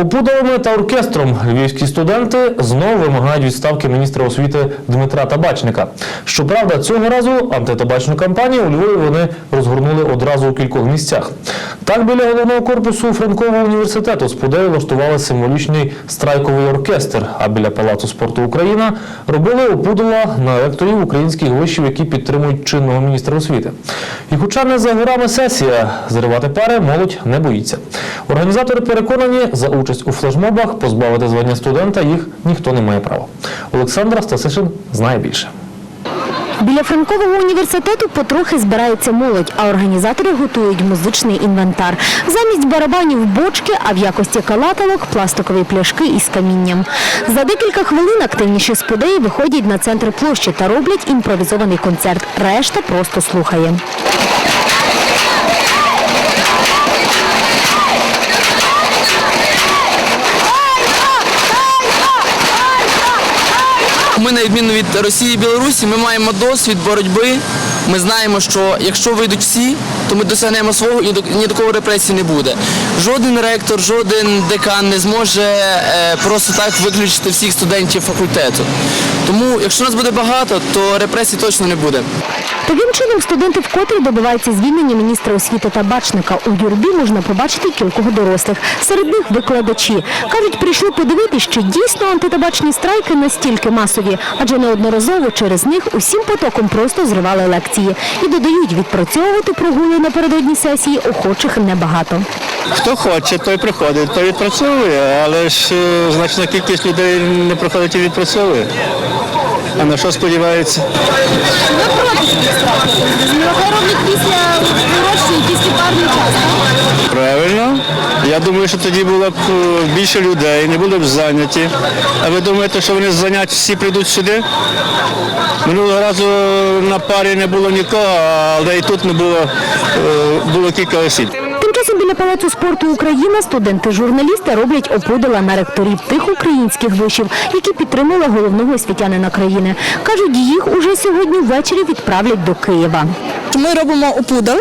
опудалами та оркестром львівські студенти знову вимагають відставки міністра освіти Дмитра Табачника. Щоправда, цього разу антитабачну кампанію у Львові вони розгорнули одразу у кількох місцях. Так, біля головного корпусу Франкового університету з подею влаштували символічний страйковий оркестр, а біля Палацу спорту Україна робили опудала на ректорів українських вишів, які підтримують чинного міністра освіти. І хоча не за горами сесія, зривати пари молодь не боїться. Організатори переконані, за участь у флешмобах позбавити звання студента їх ніхто не має права. Олександра Стасишин знає більше. Біля Франкового університету потрохи збирається молодь, а організатори готують музичний інвентар. Замість барабанів бочки, а в якості калаталок – пластикові пляшки із камінням. За декілька хвилин активніші сподеї виходять на центр площі та роблять імпровізований концерт. Решта просто слухає. Ми, на відміну від Росії і Білорусі, ми маємо досвід боротьби. Ми знаємо, що якщо вийдуть всі, то ми досягнемо свого і ні до кого репресій не буде. Жоден ректор, жоден декан не зможе е, просто так виключити всіх студентів факультету. Тому, якщо нас буде багато, то репресій точно не буде. Таким чином студенти вкотре добиваються звільнення міністра освіти та бачника. У юрбі можна побачити кількох дорослих. Серед них викладачі. Кажуть, прийшли подивитися, чи дійсно антитабачні страйки настільки масові, адже неодноразово через них усім потоком просто зривали лекції. І додають, відпрацьовувати прогули напередодні сесії охочих небагато. Хто хоче, той приходить, той відпрацьовує, але ж е, значна кількість людей не приходить і відпрацьовує. А на що сподівається? роблять після урочі і після парний час. Правильно. Я думаю, що тоді було б е, більше людей, не були б зайняті. А ви думаєте, що вони з занять всі прийдуть сюди? Минулого разу на парі не було нікого, але і тут не було, е, було кілька осіб. Часом біля Палацу спорту Україна студенти-журналісти роблять опудала на ректорів тих українських вишів, які підтримали головного освітянина країни. Кажуть, їх уже сьогодні ввечері відправлять до Києва. Ми робимо опудал,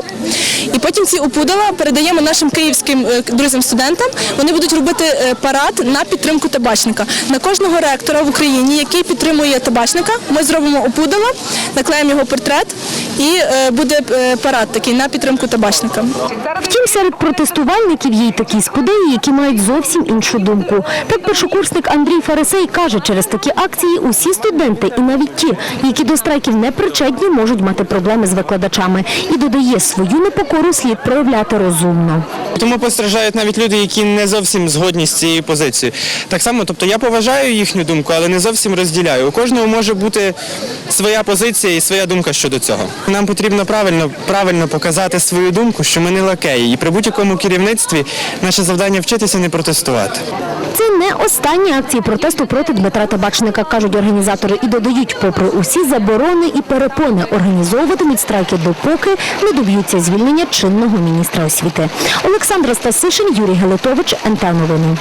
і потім ці опудала передаємо нашим київським е, друзям-студентам. Вони будуть робити е, парад на підтримку табачника. На кожного ректора в Україні, який підтримує табачника, ми зробимо опудала, наклеїмо його портрет і е, буде парад такий на підтримку табачника. Втім, серед протестувальників є й такі сподеї, які мають зовсім іншу думку. Так першокурсник Андрій Фарисей каже, через такі акції усі студенти, і навіть ті, які до страйків не причетні, можуть мати проблеми з викладачами. І додає, свою непокору слід проявляти розумно. Тому постраждають навіть люди, які не зовсім згодні з цією позицією. Так само, тобто я поважаю їхню думку, але не зовсім розділяю. У кожного може бути своя позиція і своя думка щодо цього. Нам потрібно правильно, правильно показати свою думку, що ми не лакеї. І при будь-якому керівництві наше завдання вчитися не протестувати. Це не останні акції протесту проти Дмитра Табачника, кажуть організатори, і додають, попри усі заборони і перепони, організовуватимуть страйки допоки не доб'ються звільнення чинного міністра освіти. Олександра Стасишин, Юрій Гелетович, НТ Новини.